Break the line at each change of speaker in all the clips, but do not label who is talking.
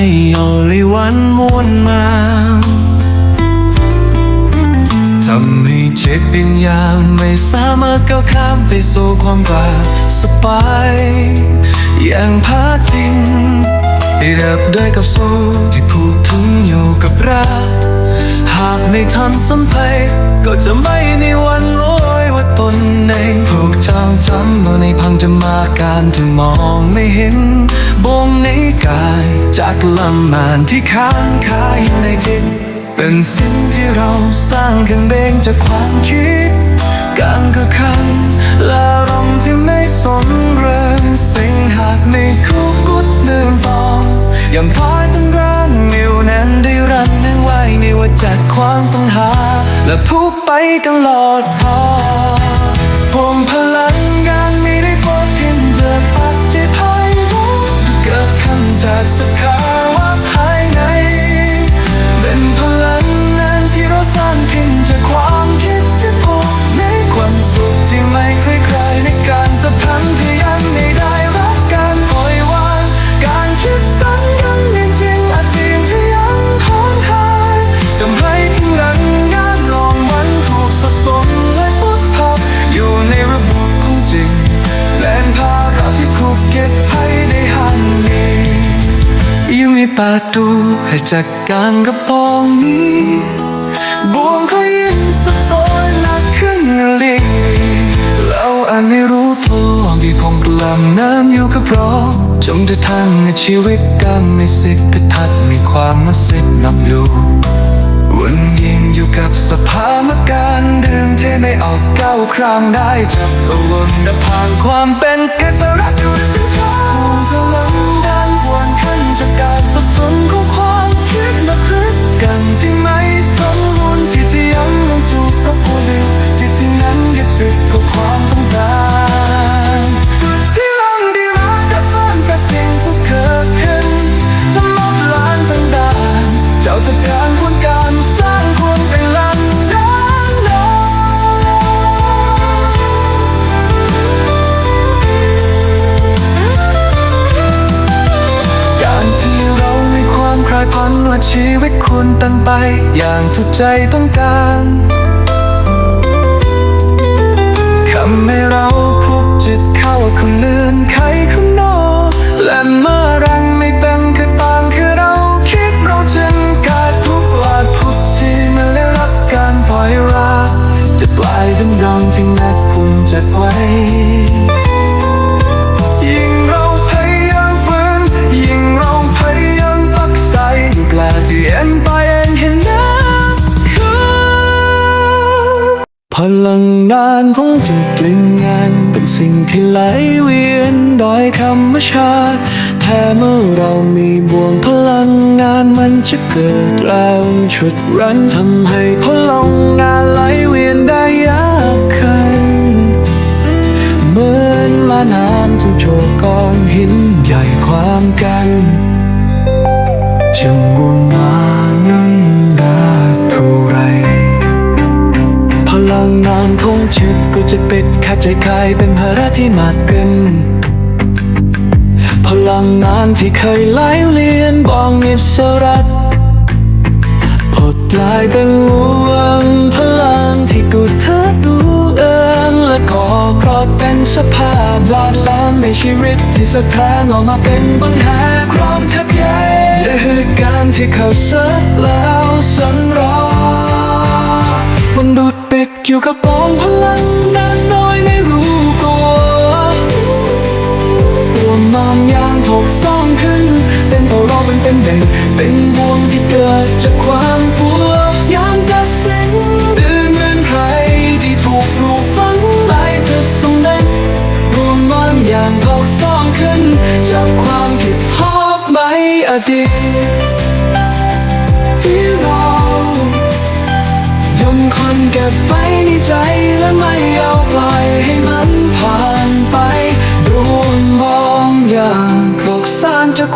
ให้เอลิวันม้วนมาทำให้จิตวิญญาณไม่สามารถก้าวข้ามไปสู่ความกลาสบายอย่างพาดินได้รับด้วยกับสู้ที่ผูกถึงอยู่กับรักหากในทันสัมภัยก็จะไม่ในวันลอยว่า ตนเองผูกจองจำว่าในพังจะมาการที่มองไม่เห็นบงในกาย จากลำมานที่ค้างคาอยู่ในจิต เป็นสิ่งที่เราสร้างกันเองจากความคิดการกระคันและรมที่ไม่สมเริงสิ่งหากในคู่กุดเดินตองยังพายตั้งร่างมิวนั้นได้รันทั้งไว้ในว่าจากความต้องหาและพูด ไปกันหลอดทอพวงพลังงานไม่ได้พบเพียงเจอปัจจิตให้รู้เกิดคำจากสักคำ ประตูให้จัดการกับปองนี้บวงเขายิ่งสะสอยหนักขึ้นเรื่อยเราอาจไม่รู้ตัวที่คงกลำน้ำอยู่กับเราจงจะทางในชีวิตกันไม่สิทธิ์ทัดมีความมาสิทธิ์นับอยู่วนเวียนอยู่กับสภาวะการเดิมที่ไม่ออกก้าวครามได้จับเอาวนและผ่านความเป็นกษรัตอยู่ในเส้นทางพลังด้านวนขึ้นจากการ พฤติกรรมที่ไม่สมบูรณ์ที่ที่ยังลงจูบกับผู้เดียวที่ที่นั้นยึดติดกับความต้องการจุดที่ลังด้รักและฝันกับสิ่งที่เคยเห็นจะลบล้างต่างดานเจ้าจัดการควรการสร้างคนเป็นลันดานดานการที่เรามีความคลายพันว่าชีวิต คุณตันไปอย่างทุกใจต้องการทำให้เราผูกจิตเข้าคุณลื ลังงานของจิตวิญญาณเป็นสิ่งที่ไหลเวียนโดยธรรมชาติแท้เมื่อเรามีบ่วงพลังงานมันจะเกิดแรงฉุดรั้นทำให้พลังงานไหลเวียนได้ยากขึ้นเหมือนมาน้ำจึงโจก้อนหินใหญ่ความกัน จิตก็จะติดขัดใจใครเป็นภาระที่มากเกินพลังงานที่เคยไหลเลียนบองอิสระพดลายเป็นงวงพลังที่กูเธอดูเอิงและก่อกรอดเป็นสภาพลาดล้านในชีวิตที่สะท้านออกมาเป็นปัญหาครอบทับใหญ่และเหตุการณ์ที่เขาเสกแล้วสันรอมันดูดปิดอยู่กับปองพลังน ยไม่รู้ตัวตัวมองยางถูกซ่องขึ้น เป็นตัวราเป็นเป็นเด่นเป็นบวงที่เกิดจากความปวดยามตัดสินดื้อเหมือนใครที่ถูกปลูกฝังไล่เธอส่งเด่นรวมมันอย่างถูกซ่องขึ้น จากความผิดพลาดไม่อดีตที่เรายมคนเก็บไว้ในใจและไม่เอา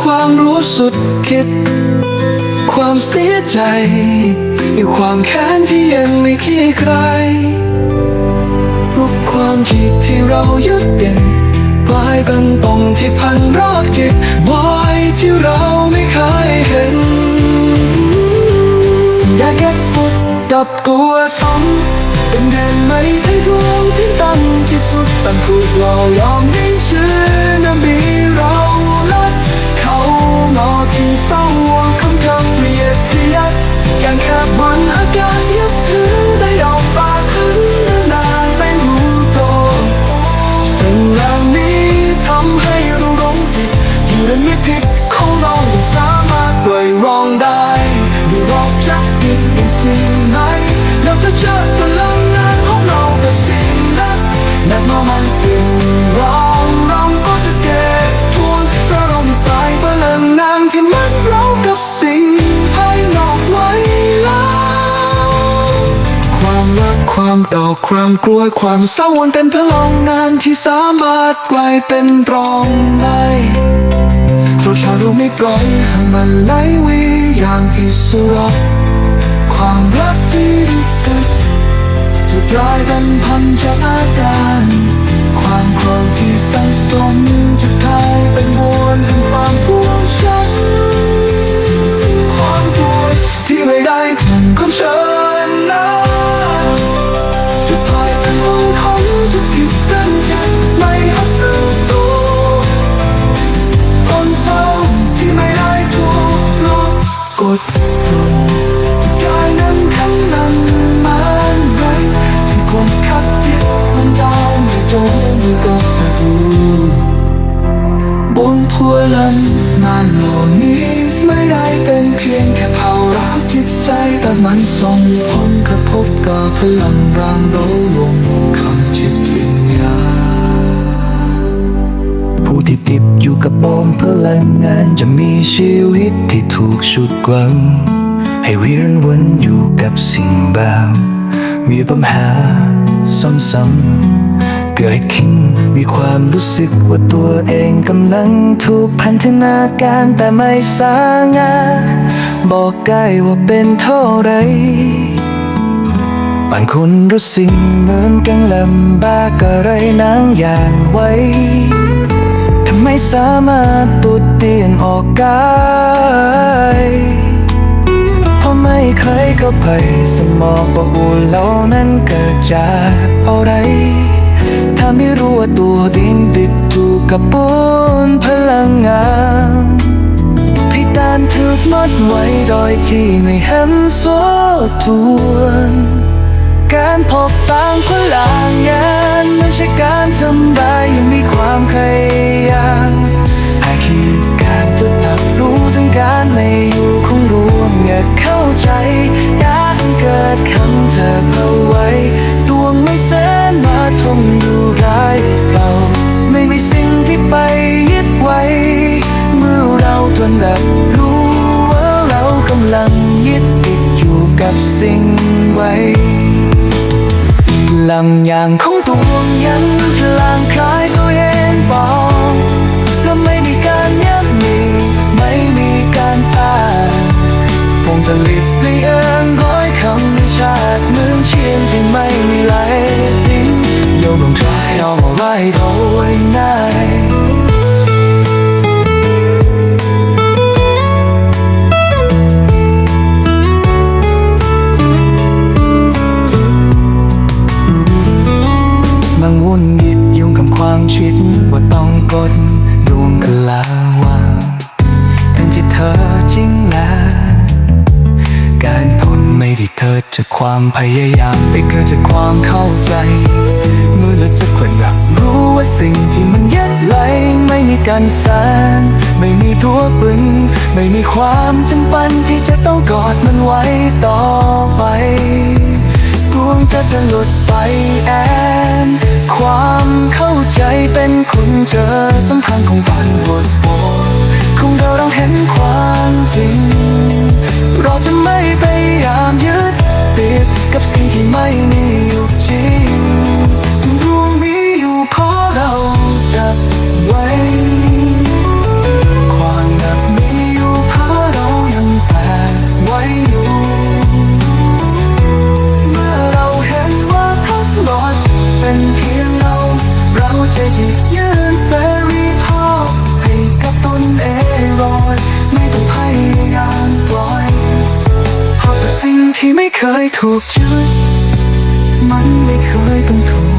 ความรู้สุดคิด ความเสียใจในความแค้นที่ยังไม่ขี้ใครรูปความคิดที่เรายึดติดกลายเป็นปมที่พันรอบจิตไว้ทที่เราไม่เคยเห็น อยากเก็บปุดกับตัวตนเป็นเดนไม่ได้ดวงที่ตั้งที่สุดตั้งถูกหล่อหลอมให้ ดอกความกลัวความเศร้าวนเต็มพลังงานที่สามารถกลายเป็นรองไหลเราชารู้ไม่ปล่อยให้มันไหลวีอย่างอิสระความรักที่เกิดจะกลายเป็นพันจากอาการความโกรธที่สังสมจะกลายเป็นมวลแห่งความปวดช้ำความปวดที่ไม่ได้ถึงคำเชิญน จมอยู่กับดูบนพัวลำนานเหล่านี้ไม่ได้เป็นเพียงแค่เผาร้าวจิตใจแต่มันส่งผลกระทบกับพลังร่างเราลงคำจิตวิญญาณผู้ที่ติดอยู่กับปมพลังงานจะมีชีวิตที่ถูกชุดกวังให้วิรันวนอยู่กับสิ่งบางมีปัญหาซ้ำๆ เกิดขึ้นมีความรู้สึกว่าตัวเองกำลังถูกพันธนาการแต่ไม่สางาบอกได้ว่าเป็นเท่าไรบางคนรู้สิ่งเหมือนกันลำบากอะไรนางอย่างไว้แต่ไม่สามารถตุดเตียนออกกายเพราะไม่เคยเข้าไปสมองบอกบุญเหล่านั้นเกิดจากอะไร กกับปุนพลังงานพิตานถูกมัดไว้โดยที่ไม่เห็นโซทวน การพบต่างพลังงานไม่ใช่การทำได้ยังมีความขยา ลำอย่างของดวงยังพลางคล้ายตัวเองบอกและไม่มีการยับมีไม่มีการอ้านคงจะลิบเลียงร้อยคำในชาติเหมือนเชียนที่ไม่มีไหลติ้งโยมลงทายเอามาไว้โดยง่ายบ จากความพยายามแต่เกิดจากความเข้าใจ เมื่อเราจะคนรับรู้ว่าสิ่งที่มันยึดไหลไม่มีการสานไม่มีตัวปึนไม่มีความจำเป็นที่จะต้องกอดมันไว้ต่อไปดวงจะจะหลุดไปแอนความเข้าใจเป็นคุณเจอสัมพันธ์ของปันบทบทคงเราต้องเห็นความจริง เราจะไม่พยายามยึดติดับสิ่งที่ไม่มีอยู่จริงรู้มีอยู่เพราะเราจับไว้ ความแบบมีอยู่เพราะเรายังแตกไว้อยู่ เมื่อเราเห็นว่าทั้งหอดเป็นเพียงเรา เราจะจิตยืนเสรีภาพให้กับตนเองรอยไม่ต้องพยายามปล่อยเพราะสิ่งที่ไม่เคยถูกจ ไม่เคยต้องถูก